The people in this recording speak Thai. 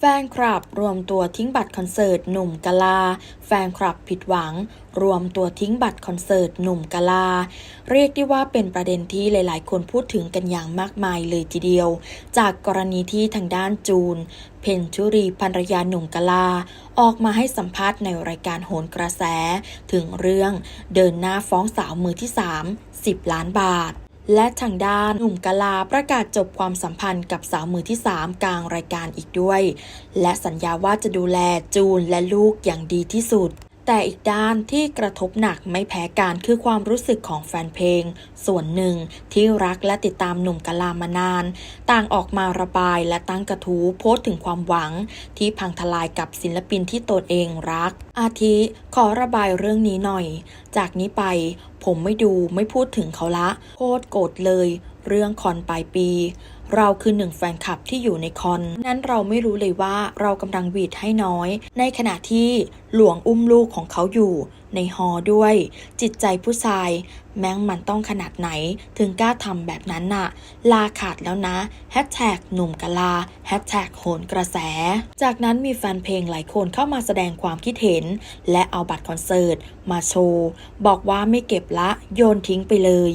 แฟนคลับรวมตัวทิ้งบัตรคอนเสิร์ตหนุ่มกะลา แฟนคลับผิดหวัง รวมตัวทิ้งบัตรคอนเสิร์ตหนุ่มกะลา เรียกได้ว่าเป็นประเด็นที่หลาย ๆ คนพูดถึงกันอย่างมากมายเลยทีเดียว จากกรณีที่ทางด้านจูน เพนชุรีภรรยาหนุ่มกะลา ออกมาให้สัมภาษณ์ในรายการโหนกระแส ถึงเรื่องเดินหน้าฟ้องสาวมือที่ 3 10 ล้านบาท และทางด้านหนุ่มกะลาประกาศจบความสัมพันธ์กับสาวมือที่ 3 กลางรายการอีกด้วย และสัญญาว่าจะดูแลจูนและลูกอย่างดีที่สุด แต่อีกด้านที่กระทบหนักไม่แพ้กันคือความรู้สึกของแฟนเพลง ส่วนหนึ่งที่รักและติดตามหนุ่มกะลามานาน ต่างออกมาระบายและตั้งกระทู้โพสต์ถึงความหวัง ที่พังทลายกับศิลปินที่ตนเองรัก อาทิขอระบายเรื่องนี้หน่อย จากนี้ไปผมไม่ดูไม่พูดถึงเขาละโคตรโกรธเลย เรื่องคอนปลายปี เราคือหนึ่งแฟนคลับที่อยู่ในคอน นั้นเราไม่รู้เลยว่าเรากำลังหวีดให้น้อย ในขณะที่หลวงอุ้มลูกของเขาอยู่ ในฮอด้วย จิตใจผู้ชาย แม้งมันต้องขนาดไหน ถึงกล้าทำแบบนั้นน่ะ ลาขาดแล้วนะแฮชแท็กหนุ่มกะลาแฮชแท็กโหนกระแส จากนั้นมีแฟนเพลงหลายคนเข้ามาแสดงความคิดเห็น และเอาบัตรคอนเสิร์ตมาโชว์ บอกว่าไม่เก็บละโยนทิ้งไปเลย